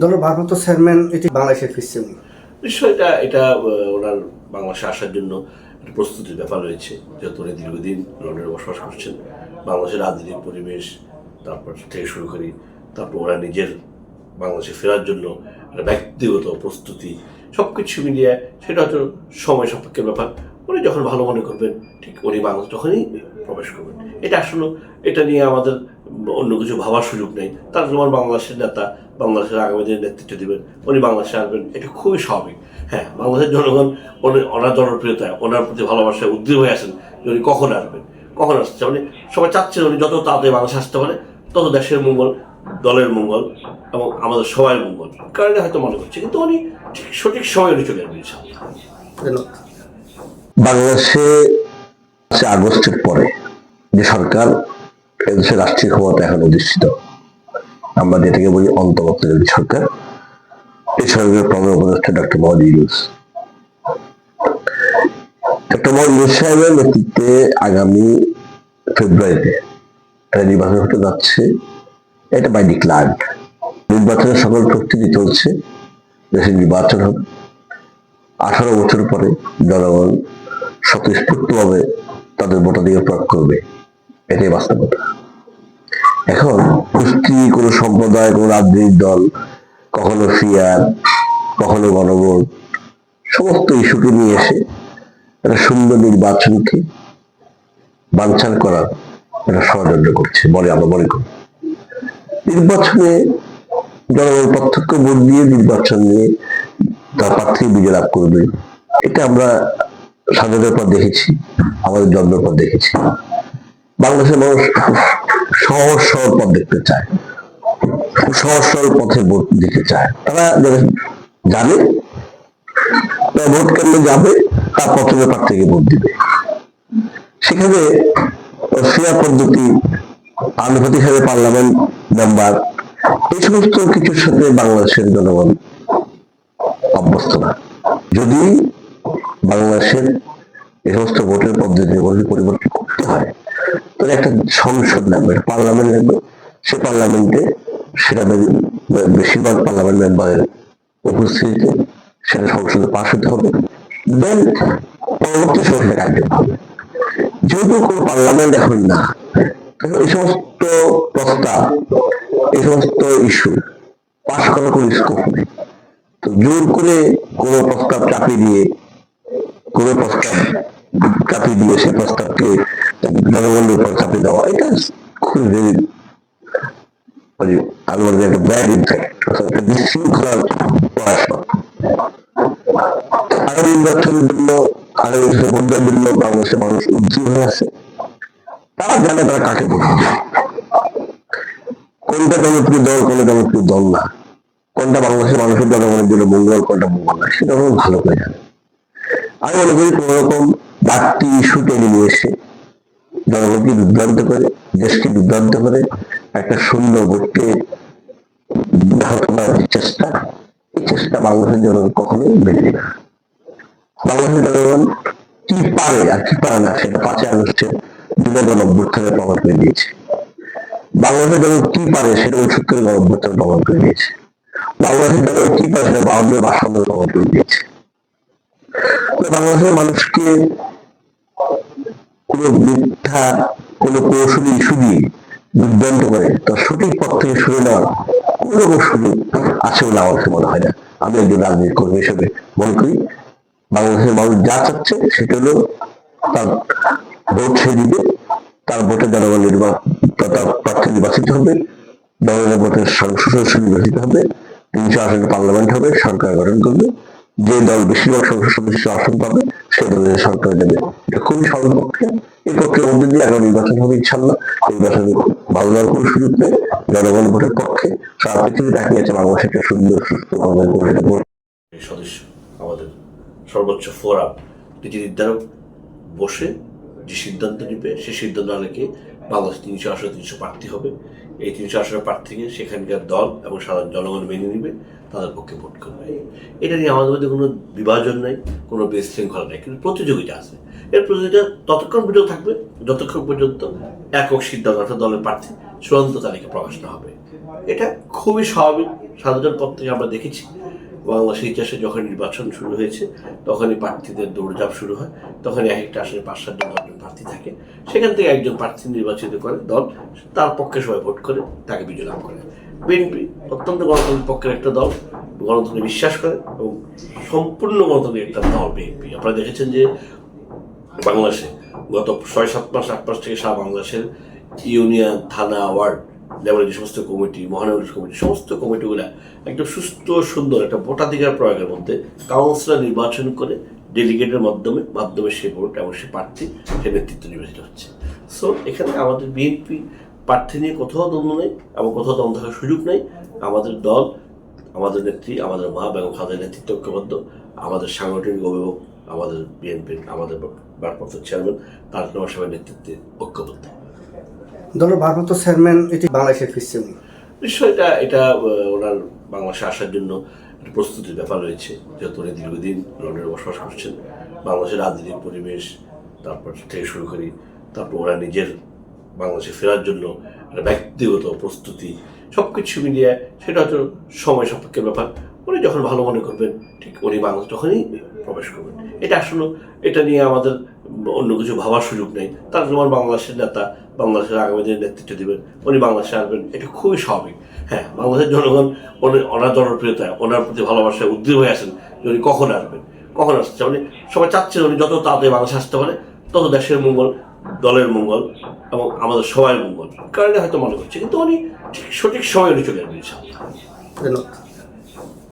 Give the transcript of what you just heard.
দলের ভারপ্রাপ্ত চেয়ারম্যান এটি বাংলাদেশে ফিরছে নিশ্চয়ই এটা ওনার বাংলাদেশে আসার জন্য প্রস্তুতির ব্যাপার রয়েছে, যেহেতু উনি দীর্ঘদিন লন্ডনে বসবাস করছেন। বাংলাদেশের রাজনৈতিক পরিবেশ, তারপর থেকে শুরু করি, তারপর ওরা নিজের বাংলাদেশে ফেরার জন্য একটা ব্যক্তিগত প্রস্তুতি সব কিছু মিলিয়ে সেটা হয়তো সময় সাপেক্ষের ব্যাপার। উনি যখন ভালো মনে করবেন, ঠিক উনি বাংলাদেশ তখনই প্রবেশ করবেন। এটা আসলে, এটা নিয়ে আমাদের অন্য কিছু ভাবার সুযোগ নেই। তার যেমন বাংলাদেশের নেতা বাংলাদেশের আগামী দিনে নেতৃত্ব দিবেন, উনি বাংলাদেশে আসবেন, এটা খুবই স্বাভাবিক। হ্যাঁ বাংলাদেশের জনগণ উনি ওনার জনপ্রিয়তায়, ওনার প্রতি ভালোবাসায় উদ্গ্রীব হয়ে আছেন যে উনি কখন আসবেন, কখন আসছে মানে সবাই চাচ্ছেন উনি যত তাড়াতাড়ি বাংলাদেশে আসতে পারে, তত দেশের মঙ্গল, দলের মঙ্গল এবং আমাদের সবার মঙ্গল। কারণে হয়তো মনে করছে, কিন্তু উনি ঠিক সঠিক সময় উনি চলে আসবেন বাংলাদেশে আগস্টের পরে যে সরকার এদেশের রাষ্ট্রীয় ক্ষমতা এখন অধিষ্ঠিত। আমরা যেটাকে বলি অন্তর্বর্তীকালীন সরকার। এই সরকারের প্রধান উপদেষ্টা ডক্টর মোহাম্মদ ইউনুস। ডক্টর মোহাম্মদ সাহেবের নেতৃত্বে আগামী ফেব্রুয়ারিতে নির্বাচন হতে যাচ্ছে। এটা বাই ডিক্লার্ড নির্বাচনের সকল প্রস্তুতি চলছে। দেশে নির্বাচন হবে। আঠারো বছর পরে জনগণ স্বতঃস্ফূর্তভাবে তাদের ভোটাধিকার প্রয়োগ করবে। এটাই বাস্তবতা। এখন কুস্তি, কোনো সম্প্রদায়, কোনো রাজনৈতিক দল, কখনো ফিয়ার কখনো গণভোট, সমস্ত ইস্যুকে নিয়ে এসে একটা সুন্দর নির্বাচনকে বাঞ্ছাল করার একটা ষড়যন্ত্র করছে, বলে আমরা মনে করি। নির্বাচনে জনগণ প্রত্যক্ষ ভোট দিয়ে নির্বাচন নিয়ে তার প্রার্থী বিজয় লাভ করবে। এটা আমরা স্বাধীনতার পর দেখেছি, আমাদের জন্মের পর দেখেছি। বাংলাদেশের মানুষ সহজ, সরল পথ দেখতে চায়। সহজ, সরল পথে ভোট দিতে চায়। তারা জানে ভোট কেন্দ্রে যাবে, তার পছন্দের প্রার্থীকে ভোট দিবে। সেখানে ফিয়া পদ্ধতি, আনুপাতিক হিসাবে পার্লামেন্ট মেম্বার, এই সমস্ত কিছুর সাথে বাংলাদেশের জনগণ অভ্যস্ত না। যদি বাংলাদেশের এই সমস্ত ভোটের পদ্ধতি পরিবর্তন তাহলে একটা সংসদ লাগবে পার্লামেন্ট লাগবে সে পার্লামেন্টে সেটা বে- বেশিরভাগ পার্লামেন্ট মেম্বারের উপস্থিতিতে সেটা সংসদে পাশ হতে হবে। দেন পরবর্তী সংসদে কার্যকর হবে যেহেতু কোনো পার্লামেন্ট এখন না এই সমস্ত প্রস্তাব, এই সমস্ত ইস্যু পাশ করার কোনো স্কোপ নেই। তো জোর করে কোনো প্রস্তাব চাপিয়ে দিয়ে, কোনো প্রস্তাব চাপিয়ে দিয়ে সেই প্রস্তাবকে জনগণের উপর চাপিয়ে দেওয়া, এটা খুব মানে জানে তারা কাকে ভোট। কোনটা জনপ্রিয় দল, কোনটা জনপ্রিয় দল না। কোনটা বাংলাদেশের মানুষের জনগণের জন্য মঙ্গল, কোনটা মঙ্গল না, সেটা ভালো করে জানে। আমি মনে করি কোন রকম বাড়তি ইস্যু টেনে নিয়ে এসে জনগণকে বিভ্রান্ত করে, দেশকে বিভ্রান্ত করে, একটা সুন্দর ভোটকে ব্যাহত করার চেষ্টা, এই চেষ্টা বাংলাদেশের জনগণ কখনোই মেনে না। বাংলাদেশের জনগণ কি পারে আর কি পারে না, সেটা পাঁচই আগস্টে বিনোদন অভ্যুত্থানের প্রমাণ করে দিয়েছে। বাংলাদেশের জনগণ কি পারে সেটা উনসত্তরের গণ অভ্যুত্থান প্রমাণ করে দিয়েছে। বাংলাদেশের জনগণ কি পারে সেটা বাউন্ডের ভাষান্তর প্রমাণ করে দিয়েছে। বাংলাদেশের মানুষকে মিথ্যা কৌশলী ইস্যু দিয়ে বিভ্রান্ত করে। তার সঠিক পথ থেকে সরে নেওয়ার রকম সুযোগ আছে বলে আমার মনে হয় না। আমি একজন রাজনীতি কর্মী হিসেবে মনে করি, বাংলাদেশের মানুষ যা চাচ্ছে সেটা হলো তার ভোট সে দিবে, তার ভোটে জনগণ নির্বাচন প্রার্থী নির্বাচিত হবে, জনগণের ভোটের সংসদ সদস্য নির্বাচিত হবে, তিনশো আসনে পার্লামেন্ট হবে, সরকার গঠন করবে। যে দল বেশিরভাগ সংসদ সদস্য আসন পাবে, সে দলের সরকার দেবে। এটা খুবই প্রক্রিয়া। এই প্রক্রিয়ার মধ্যে দিয়ে আগামী নির্বাচন হবে ইনশাল্লাহ নির্বাচনে ভালো দেওয়ার কোনো সুযোগ নেই, জনগণ ভোটের পক্ষে। সারা পৃথিবী তাকিয়ে আছে বাংলাদেশ একটা সুন্দর, সুস্থ সদস্য আমাদের সর্বোচ্চ ফোরাম নীতি নির্ধারক বসে যে সিদ্ধান্ত নেবে, সে সিদ্ধান্ত আলোকে বাংলাদেশ তিনশো আসনে তিনশো প্রার্থী হবে। এই তিনশো আসনের প্রার্থীকে সেখানকার দল এবং সাধারণ জনগণ মেনে নেবে, তাদের পক্ষে ভোট করবে। এটা নিয়ে আমাদের মধ্যে কোনো বিভাজন নাই, কোনো বিশৃঙ্খলা নেই, কিন্তু প্রতিযোগিতা আছে। এর প্রতিযোগিতা ততক্ষণ পর্যন্ত থাকবে, যতক্ষণ পর্যন্ত একক সিদ্ধান্ত অর্থাৎ দলের প্রার্থী চূড়ান্ত তালিকা প্রকাশ না হবে। এটা খুবই স্বাভাবিক, সাধারণ পথ থেকে আমরা দেখেছি। বাংলাদেশের ইতিহাসে যখন নির্বাচন শুরু হয়েছে, তখনই প্রার্থীদের দৌড়ঝাঁপ শুরু হয়। তখনই এক একটা আসনে পাঁচ সাতজন দশজন প্রার্থী থাকে। সেখান থেকে একজন প্রার্থী নির্বাচিত করে দল, তার পক্ষে সবাই ভোট করে, তাকে বিজয় লাভ করে। বিএনপি অত্যন্ত গণতন্ত্রের পক্ষের একটা দল, গণতন্ত্রে বিশ্বাস করে এবং সম্পূর্ণ গণতন্ত্রের একটা দল বিএনপি আপনারা দেখেছেন যে বাংলাদেশে গত ছয়, সাত মাস, আট মাস থেকে সারা বাংলাদেশের ইউনিয়ন, থানা, ওয়ার্ড লেভেলের যে সমস্ত কমিটি মহানগরীর কমিটি সমস্ত কমিটিগুলো একদম সুস্থ, সুন্দর একটা ভোটাধিকার প্রয়োগের মধ্যে কাউন্সিলর নির্বাচন করে ডেলিগেটের মাধ্যমে মাধ্যমে সে ভোট এবং সে প্রার্থী, সে নেতৃত্ব নির্বাচিত হচ্ছে। সো এখানে আমাদের বিএনপি প্রার্থী নিয়ে কোথাও দ্বন্দ্ব নেই এবং কোথাও দ্বন্দ্ব থাকার সুযোগ নেই। আমাদের দল, আমাদের নেত্রী, আমাদের মা বেগম খালেদার নেতৃত্ব ঐক্যবদ্ধ। আমাদের সাংগঠনিক অভিভাবক, আমাদের বিএনপির আমাদের ভারপ্রাপ্ত চেয়ারম্যান রহমান সাহেবের নেতৃত্বে ঐক্যবদ্ধ। দলের ভারপ্রাপ্ত চেয়ারম্যান এটি বাংলাদেশে ফিরছে উনি নিশ্চয়ই এটা এটা ওনার বাংলাদেশে আসার জন্য প্রস্তুতির ব্যাপার রয়েছে, যেহেতু উনি দীর্ঘদিন লন্ডনে বসবাস করছেন। বাংলাদেশের রাজনৈতিক পরিবেশ, তারপর থেকে শুরু করি, তারপর ওরা নিজের বাংলাদেশে ফেরার জন্য একটা ব্যক্তিগত প্রস্তুতি সব কিছু মিলিয়ে সেটা হয়তো সময় সাপেক্ষের ব্যাপার। উনি যখন ভালো মনে করবেন, ঠিক উনি বাংলাদেশ তখনই প্রবেশ করবেন। এটা আসলে, এটা নিয়ে আমাদের অন্য কিছু ভাবার সুযোগ নেই। তার যেমন বাংলাদেশের নেতা বাংলাদেশের আগামী দিনে নেতৃত্ব দিবেন, উনি বাংলাদেশে আসবেন, এটা খুবই স্বাভাবিক। হ্যাঁ বাংলাদেশের জনগণ ওনার জনপ্রিয়তা ওনার প্রতি ভালোবাসায় উদ্গ্রীব হয়ে আছেন যে উনি কখন আসবেন, কখন আসছে। উনি সবাই চাচ্ছেন উনি যত তাড়াতাড়ি বাংলাদেশে আসতে পারে, তত দেশের মঙ্গল, দলের মঙ্গল এবং আমাদের সবার মঙ্গল। কারণে হয়তো মনে করছে, কিন্তু উনি ঠিক সঠিক সময় উনি চলে আসবেন ধন্যবাদ।